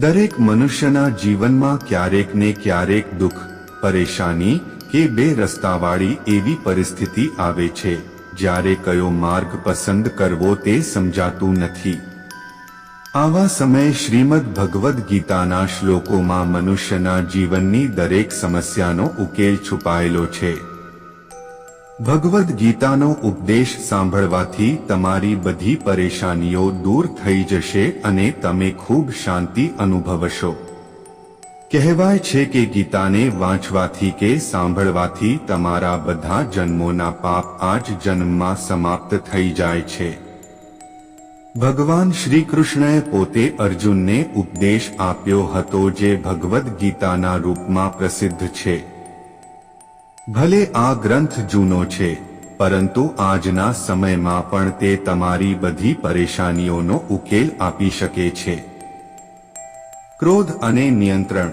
દરેક મનુષ્યના જીવનમાં ક્યારેક ને ક્યારેક દુઃખ, પરેશાની કે બે રસ્તાવાળી એવી પરિસ્થિતિ આવે છે, જ્યારે કયો માર્ગ પસંદ કરવો તે સમજાતું નથી. આવા સમયે શ્રીમદ ભગવદ્ ગીતાના શ્લોકોમાં મનુષ્યના જીવનની દરેક સમસ્યાનો ઉકેલ છુપાયેલો છે. ભગવદ્ ગીતાનો ઉપદેશ સાંભળવાથી તમારી બધી પરેશાનીઓ દૂર થઈ જશે અને તમે ખૂબ શાંતિ અનુભવશો. કહેવાય છે કે ગીતાને વાંચવાથી કે સાંભળવાથી તમારા બધા જન્મોના પાપ આ જ જન્મમાં સમાપ્ત થઈ જાય છે. ભગવાન શ્રી કૃષ્ણએ પોતે અર્જુનને ઉપદેશ આપ્યો હતો જે ભગવદ્ ગીતાના રૂપમાં પ્રસિદ્ધ છે. ભલે આ ગ્રંથ જૂનો છે, પરંતુ આજના સમયમાં પણ તે તમારી બધી પરેશાનીઓનો ઉકેલ આપી શકે છે. ક્રોધ અને નિયંત્રણ.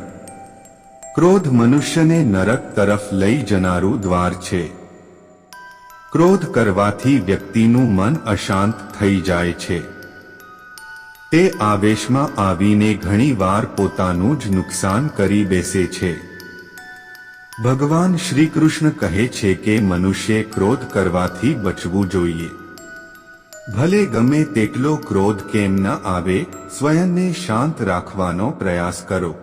ક્રોધ મનુષ્યને નરક તરફ લઈ જનારું દ્વાર છે. ક્રોધ કરવાથી વ્યક્તિનું મન અશાંત થઈ જાય છે. તે આવેશમાં આવીને ઘણીવાર પોતાનું જ નુકસાન કરી બેસે છે. ભગવાન શ્રી કૃષ્ણ કહે છે કે મનુષ્ય ક્રોધ કરવાથી બચવું જોઈએ. ભલે ગમે તેટલો ક્રોધ કેમ ન આવે, સ્વયંને શાંત રાખવાનો પ્રયાસ કરો.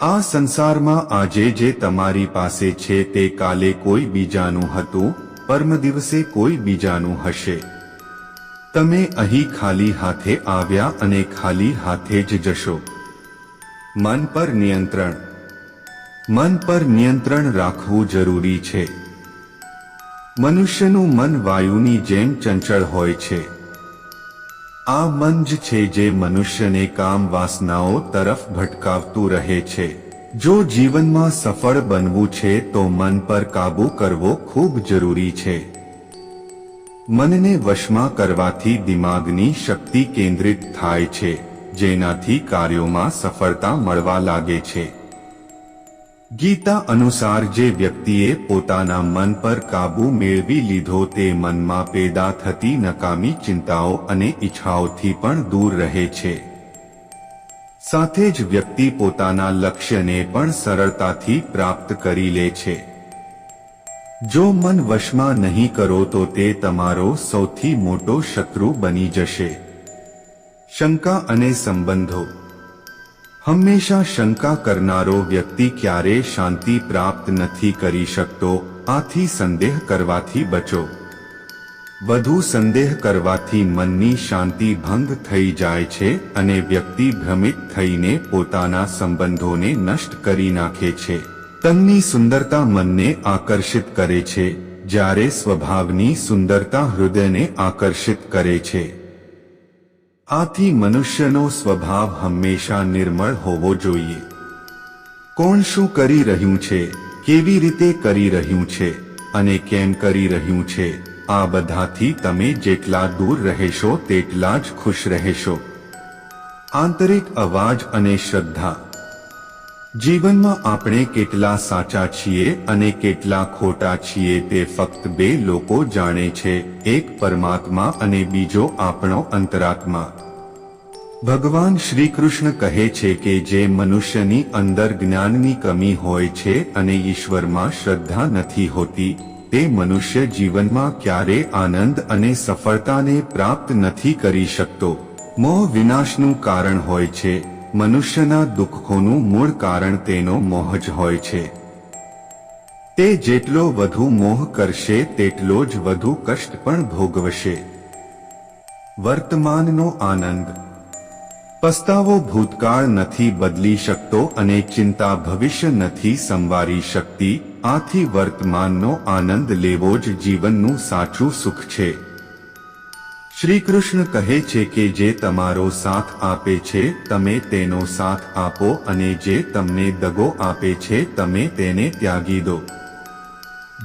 આ સંસારમાં આજે જે તમારી પાસે છે તે કાલે કોઈ બીજાનું હતું, પરમ દિવસે કોઈ બીજાનું હશે. તમે અહીં ખાલી હાથે આવ્યા અને ખાલી હાથે જ જશો. મન પર નિયંત્રણ. મન પર નિયંત્રણ રાખવું જરૂરી છે. મનુષ્યનું મન વાયુની જેમ ચંચળ હોય છે. આ મન જ છે જે મનુષ્યને કામ વાસનાઓ તરફ ભટકાવતું રહે છે. જો જીવનમાં સફળ બનવું છે તો મન પર કાબૂ કરવો ખૂબ જરૂરી છે. મનને વશમાં કરવાથી દિમાગની શક્તિ કેન્દ્રિત થાય છે, જેનાથી કાર્યોમાં સફળતા મળવા લાગે છે. ગીતા અનુસાર જે વ્યક્તિએ પોતાના મન પર કાબૂ મેળવી લીધો તે મનમાં પેદા થતી નકામી ચિંતાઓ અને ઈચ્છાઓથી પણ દૂર રહે છે. સાથે જ વ્યક્તિ પોતાના લક્ષ્યને પણ સરળતાથી પ્રાપ્ત કરી લે છે. જો મન વશમાં નહીં કરો તો તે તમારો સૌથી મોટો શત્રુ બની જશે. શંકા અને સંબંધો હંમેશા શંકા કરનારો વ્યક્તિ ક્યારેય શાંતિ પ્રાપ્ત નથી કરી શકતો, આથી સંદેહ કરવાથી બચો. વધુ સંદેહ કરવાથી મનની શાંતિ ભંગ થઈ જાય છે અને વ્યક્તિ ભ્રમિત થઈને પોતાના સંબંધોને નષ્ટ કરી નાખે છે. તનની સુંદરતા મનને આકર્ષિત કરે છે, જ્યારે સ્વભાવની સુંદરતા હૃદયને આકર્ષિત કરે છે. આથી મનુષ્યનો સ્વભાવ હંમેશા નિર્મળ હોવો જોઈએ. કોણ શું કરી રહ્યું છે, કેવી રીતે કરી રહ્યું છે, અને કેમ કરી રહ્યું છે, આ બધાથી તમે જેટલા દૂર રહેશો તેટલા જ ખુશ રહેશો. આંતરિક અવાજ અને શ્રદ્ધા જીવનમાં આપણે કેટલા સાચા છીએ અને કેટલા ખોટા છીએ તે ફક્ત બે લોકો જાણે છે, એક પરમાત્મા અને બીજો આપણો અંતરાત્મા. ભગવાન શ્રી કૃષ્ણ કહે છે કે જે મનુષ્યની અંદર જ્ઞાનની કમી હોય છે અને ઈશ્વરમાં શ્રદ્ધા નથી હોતી, તે મનુષ્ય જીવનમાં ક્યારે આનંદ અને સફળતાને પ્રાપ્ત નથી કરી શકતો. મોહ વિનાશનું કારણ હોય છે મનુષ્યના દુઃખોનું મૂળ કારણ તેનો મોહ જ હોય છે. તે જેટલો વધુ મોહ કરશે, તેટલો જ વધુ કષ્ટ પણ ભોગવશે. વર્તમાનનો આનંદ. પસ્તાવો ભૂતકાળ નથી બદલી શકતો અને ચિંતા ભવિષ્ય નથી સંવારી શકતી, આથી વર્તમાનનો આનંદ લેવો જ જીવનનું સાચું સુખ છે. શ્રી કૃષ્ણ કહે છે કે જે તમારો સાથ આપે છે, તમે તેનો સાથ આપો અને જે તમને દગો આપે છે, તમે તેને ત્યાગી દો.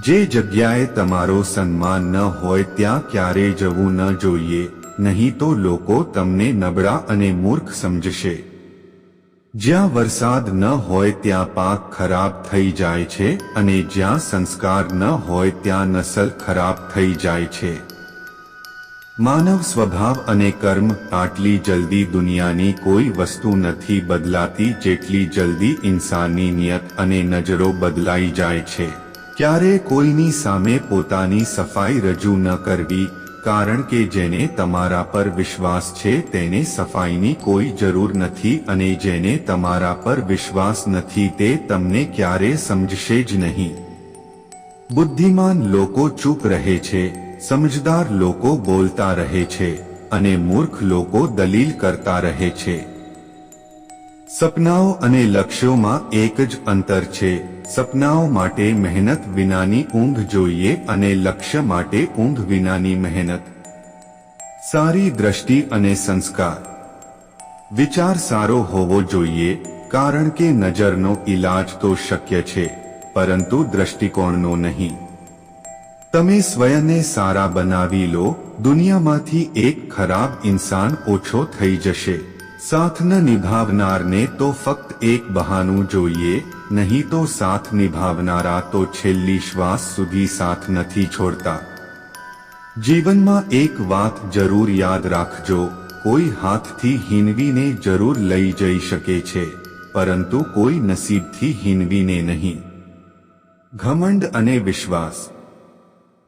જે જગ્યાએ તમારો સન્માન ન હોય ત્યાં ક્યારે જવું ન જોઈએ, નહીં તો લોકો તમને નબળા અને મૂર્ખ સમજશે. જ્યાં વરસાદ ન હોય ત્યાં પાક ખરાબ થઈ જાય છે અને જ્યાં સંસ્કાર ન હોય ત્યાં નસલ ખરાબ થઈ જાય છે. માનવ સ્વભાવ અને કર્મ આટલી જલ્દી દુનિયાની કોઈ વસ્તુ નથી બદલાતી જેટલી જલ્દી ઇન્સાનની નિયત અને નજરો બદલાઈ જાય છે. ક્યારે કોઈની સામે પોતાની સફાઈ રજૂ ન કરવી, કારણ કે જેને તમારા પર વિશ્વાસ છે તેને સફાઈની કોઈ જરૂર નથી અને જેને તમારા પર વિશ્વાસ નથી તે તમને ક્યારે સમજશે જ નહીં. બુદ્ધિમાન લોકો ચૂપ રહે છે સમજદાર લોકો બોલતા રહે છે અને મૂર્ખ લોકો દલીલ કરતા રહે છે. સપનાઓ અને લક્ષ્યોમાં એક જ અંતર છે. સપનાઓ માટે મહેનત વિનાની ઊંઘ જોઈએ અને લક્ષ્ય માટે ઊંઘ વિનાની મહેનત. સારી દ્રષ્ટિ અને સંસ્કાર. વિચાર સારો હોવો જોઈએ, કારણ કે નજરનો ઈલાજ તો શક્ય છે, પરંતુ દ્રષ્ટિકોણનો નહીં. તમે સ્વયંને સારા બનાવી લો, દુનિયામાંથી એક ખરાબ ઇન્સાન ઓછો થઈ જશે. સાથ ન નિભાવનારને તો ફક્ત એક બહાનું જોઈએ, નહીં તો સાથ નિભાવનારા તો છેલ્લી શ્વાસ સુધી સાથ નથી છોડતા. જીવનમાં એક વાત જરૂર યાદ રાખજો, કોઈ હાથથી હિનવીને જરૂર લઈ જઈ શકે છે, પરંતુ કોઈ નસીબથી હિનવીને નહીં. ઘમંડ અને વિશ્વાસ.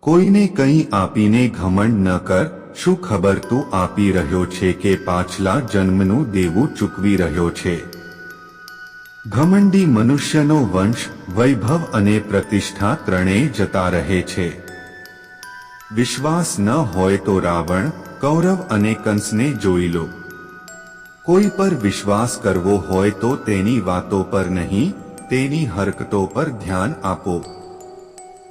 કોઈને કંઈ આપીને ઘમંડ ન કર, શું ખબર તું આપી રહ્યો છે કે પાછલા જન્મનું દેવું ચૂકવી રહ્યો છે? ઘમંડી મનુષ્યનો વંશ, વૈભવ અને પ્રતિષ્ઠા ત્રણેય જતા રહે છે. વિશ્વાસ ન હોય તો રાવણ, કૌરવ અને કંસને જોઈ લો. કોઈ પર વિશ્વાસ કરવો હોય તો તેની વાતો પર નહીં, તેની હરકતો પર ધ્યાન આપો.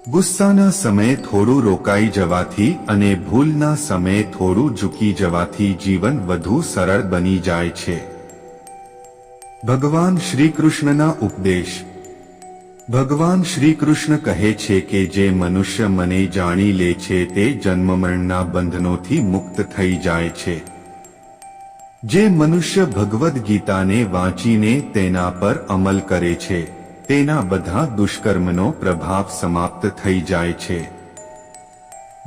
ગુસ્સાના સમયે થોડું રોકાઈ જવાથી અને ભૂલના સમયે થોડું ઝૂકી જવાથી જીવન વધુ સરળ બની જાય છે. ભગવાન શ્રી કૃષ્ણના ઉપદેશ. ભગવાન શ્રી કૃષ્ણ કહે છે કે જે મનુષ્ય મને જાણી લે છે તે જન્મમરણના બંધનોથી મુક્ત થઈ જાય છે. જે મનુષ્ય ભગવદ્ ગીતાને વાંચીને તેના પર અમલ કરે છે. તેના બધા દુષ્કર્મનો પ્રભાવ સમાપ્ત થઈ જાય છે.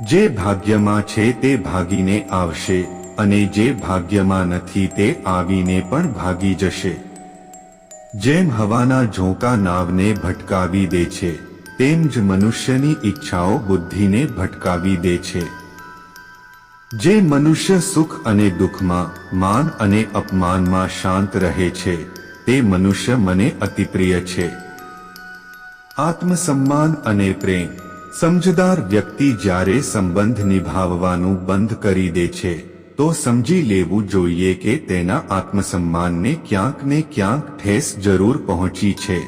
જે ભાગ્યમાં છે તે ભાગીને આવશે, અને જે ભાગ્યમાં નથી તે આવીને પણ ભાગી જશે. જેમ હવાના ઝોંકા નાવને ભટકાવી દે છે, તેમ જ મનુષ્યની ઈચ્છાઓ બુદ્ધિને ભટકાવી દે છે. જે મનુષ્ય સુખ અને દુઃખમાં, માન અને અપમાનમાં શાંત રહે છે, તે મનુષ્ય મને અતિપ્રિય છે. આત્મસન્માન અને પ્રેમ. સમજદાર વ્યક્તિ જ્યારે સંબંધ નિભાવવાનું બંધ કરી દે છે, તો સમજી લેવું જોઈએ કે તેના આત્મસન્માનને ક્યાંક ને ક્યાંક ઠેસ જરૂર પહોંચી છે.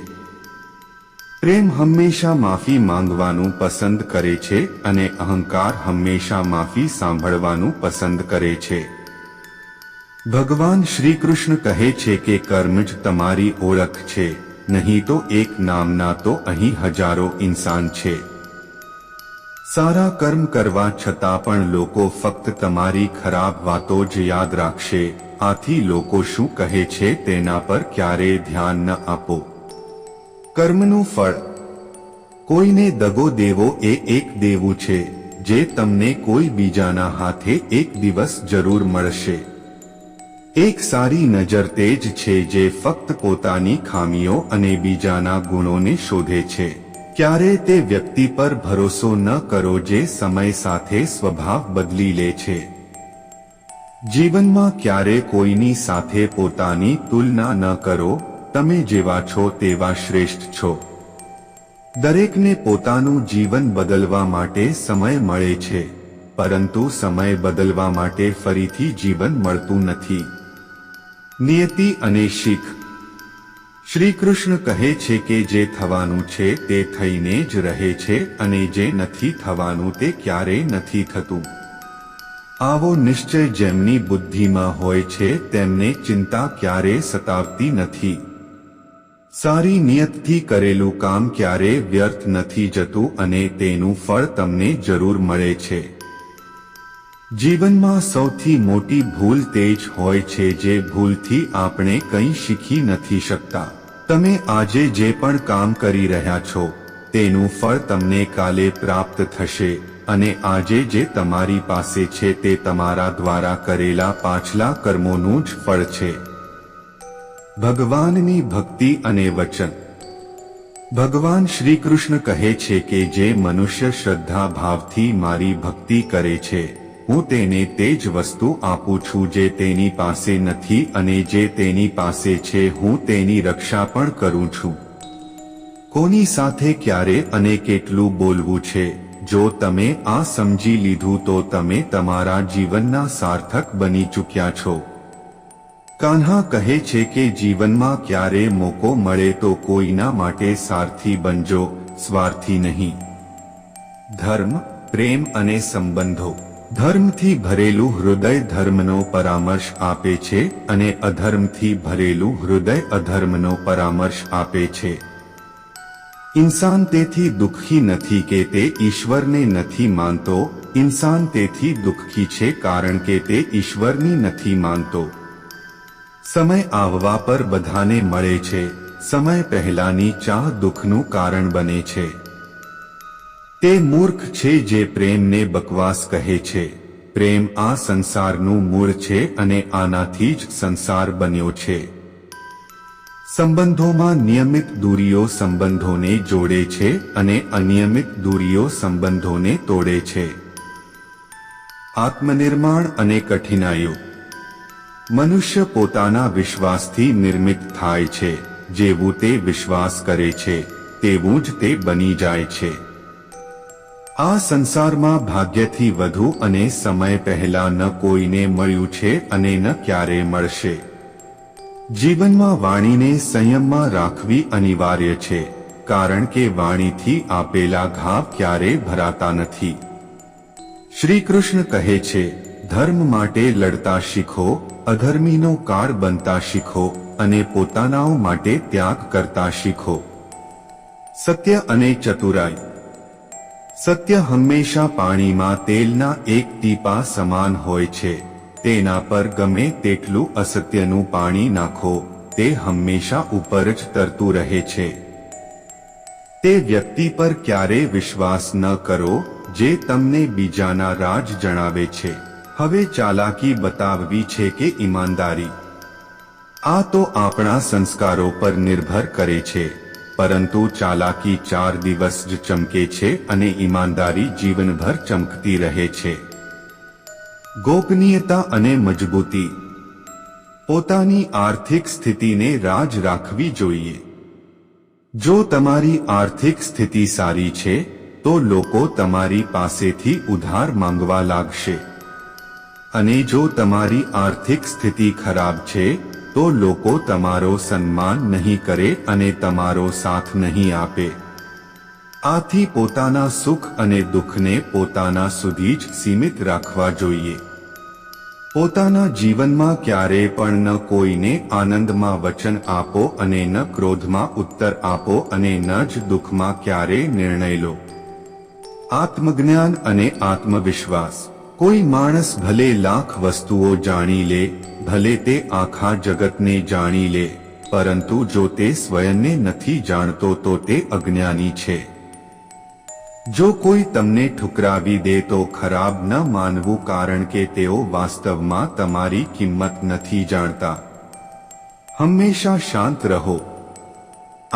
પ્રેમ હંમેશા માફી માંગવાનું પસંદ કરે છે અને અહંકાર હંમેશા માફી સાંભળવાનું પસંદ કરે છે. ભગવાન શ્રી કૃષ્ણ કહે છે કે કર્મ જ તમારી ઓળખ છે. નહીં તો એક નામના તો અહીં હજારો ઇન્સાન છે. સારા કર્મ કરવા છતાં પણ લોકો ફક્ત તમારી ખરાબ વાતો જ યાદ રાખશે. આથી લોકો શું કહે છે તેના પર ક્યારેય ધ્યાન ન આપો. કર્મનું ફળ. કોઈને દગો દેવો એ એક દેવું છે, જે તમને કોઈ બીજાના હાથે એક દિવસ જરૂર મળશે. એક સારી નજર તે જ છે જે ફક્ત પોતાની ખામીઓ અને બીજાના ગુણોને શોધે છે. ક્યારે તે વ્યક્તિ પર ભરોસો ન કરો જે સમય સાથે સ્વભાવ બદલી લે છે. જીવનમાં ક્યારે કોઈની સાથે પોતાની તુલના ન કરો, તમે જેવા છો તેવા શ્રેષ્ઠ છો. દરેકને પોતાનું જીવન બદલવા માટે સમય મળે છે, પરંતુ સમય બદલવા માટે ફરીથી જીવન મળતું નથી. નિયતિ અને શીખ. શ્રી કૃષ્ણ કહે છે કે જે થવાનું છે તે થઈને જ રહે છે અને જે નથી થવાનું તે ક્યારેય નથી થતું. આવો નિશ્ચય જેમની બુદ્ધિમાં હોય છે તેમને ચિંતા ક્યારેય સતાવતી નથી. સારી નિયતથી કરેલું કામ ક્યારેય વ્યર્થ નથી જતું અને તેનું ફળ તમને જરૂર મળે છે. જીવનમાં સૌથી મોટી ભૂલ તે જ હોય છે જે ભૂલથી આપણે કંઈ શીખી નથી શકતા. તમે આજે જે પણ કામ કરી રહ્યા છો, તેનું ફળ તમને કાલે પ્રાપ્ત થશે, અને આજે જે તમારી પાસે છે તે તમારા દ્વારા કરેલા પાછલા કર્મોનું જ ફળ છે. ભગવાનની ભક્તિ અને વચન. ભગવાન શ્રી કૃષ્ણ કહે છે કે જે મનુષ્ય શ્રદ્ધા ભાવથી મારી ભક્તિ કરે છે હું તેને તે જ વસ્તુ આપું છું જે તેની પાસે નથી અને જે તેની પાસે છે, હું તેની રક્ષા પણ કરું છું. કોની સાથે ક્યારે અને કેટલું બોલવું છે? જો તમે આ સમજી લીધું તો તમે તમારા જીવનના સાર્થક બની ચૂક્યા છો. કાન્હા કહે છે કે જીવનમાં ક્યારે મોકો મળે તો કોઈના માટે સારથી બનજો, સ્વાર્થી નહીં. ધર્મ, પ્રેમ અને સંબંધો. ધર્મથી ભરેલું હૃદય ધર્મનો પરામર્શ આપે છે અને અધર્મથી ભરેલું હૃદય અધર્મનો પરામર્શ આપે છે. ઇન્સાન તેથી દુઃખી નથી કે તે ઈશ્વરને નથી માનતો. ઇન્સાન તેથી દુઃખી છે કારણ કે તે ઈશ્વરની નથી માનતો. સમય આવવા પર બધાને મળે છે. સમય પહેલાની ચાહ દુઃખનું કારણ બને છે. તે મૂર્ખ છે જે પ્રેમને બકવાસ કહે છે. પ્રેમ આ સંસારનું મૂળ છે અને આનાથી જ સંસાર બન્યો છે. સંબંધોમાં નિયમિત દૂરીઓ સંબંધોને જોડે છે અને અનિયમિત દૂરીઓ સંબંધોને તોડે છે. આત્મનિર્માણ અને કઠિનાઈઓ. મનુષ્ય પોતાના વિશ્વાસથી નિર્મિત થાય છે. જેવું તે વિશ્વાસ કરે છે, તેવું જ તે બની જાય છે. આ સંસારમાં ભાગ્યથી વધુ અને સમય પહેલા ન કોઈને મળ્યું છે અને ન ક્યારે મળશે. જીવનમાં વાણીને સંયમમાં રાખવી અનિવાર્ય છે, કારણ કે વાણીથી આપેલા ઘા ક્યારે ભરાતા નથી. શ્રી કૃષ્ણ કહે છે, ધર્મ માટે લડતા શીખો, અધર્મીનો કાળ બનતા શીખો અને પોતાનાઓ માટે ત્યાગ કરતા શીખો. સત્ય અને ચતુરાઈ સત્ય હંમેશા પાણીમાં તેલના એક ટીપા સમાન હોય છે. તેના પર ગમે તેટલું અસત્યનું પાણી નાખો, તે હંમેશા ઉપર જ તરતું રહે છે. તે વ્યક્તિ પર ક્યારે વિશ્વાસ ન કરો, જે તમને બીજાના રાજ જણાવે છે. હવે ચાલાકી બતાવવી છે કે ઈમાનદારી. આ તો આપણા સંસ્કારો પર નિર્ભર કરે છે. પરંતુ ચાલાકી ચાર દિવસ જ ચમકે છે અને ઈમાનદારી જીવનભર ચમકતી રહે છે. ગોપનીયતા અને મજબૂતી. પોતાની આર્થિક સ્થિતિને રાજ રાખવી જોઈએ. જો તમારી આર્થિક સ્થિતિ સારી છે, તો લોકો તમારી પાસેથી ઉધાર માંગવા લાગશે. અને જો તમારી આર્થિક સ્થિતિ ખરાબ છે તો લોકો તમારો સન્માન નહીં કરે અને તમારો સાથ નહીં આપે. આથી પોતાના સુખ અને દુઃખને પોતાના સુધી જ સીમિત રાખવા જોઈએ. પોતાના જીવનમાં ક્યારે પણ ન કોઈને આનંદમાં વચન આપો અને ન ક્રોધમાં ઉત્તર આપો અને ન જ દુઃખમાં ક્યારેય નિર્ણય લો. આત્મજ્ઞાન અને આત્મવિશ્વાસ. કોઈ માણસ ભલે લાખ વસ્તુઓ જાણી લે, ભલે તે આખા જગતને જાણી લે, પરંતુ જો તે સ્વયંને નથી જાણતો તો તે અજ્ઞાની છે. જો કોઈ તમને ઠુકરાવી દે તો ખરાબ ન માનવું કારણ કે તેઓ વાસ્તવમાં તમારી કિંમત નથી જાણતા. હંમેશા શાંત રહો.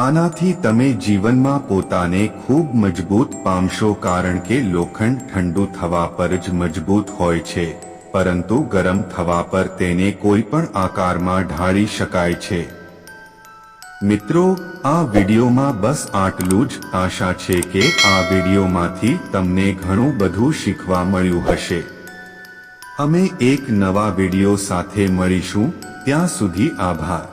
આનાથી તમે જીવનમાં પોતાને ખૂબ મજબૂત પામશો કારણ કે લોખંડ ઠંડુ થવા પર જ મજબૂત હોય છે, પરંતુ ગરમ થવા પર તેને કોઈ પણ આકારમાં ઢાળી શકાય છે. મિત્રો, આ વિડીયોમાં બસ આટલું જ આશા છે કે આ વિડીયોમાંથી તમને ઘણું બધું શીખવા મળ્યું હશે. અમે એક નવા વીડિયો સાથે મળીશું, ત્યાં સુધી આભાર.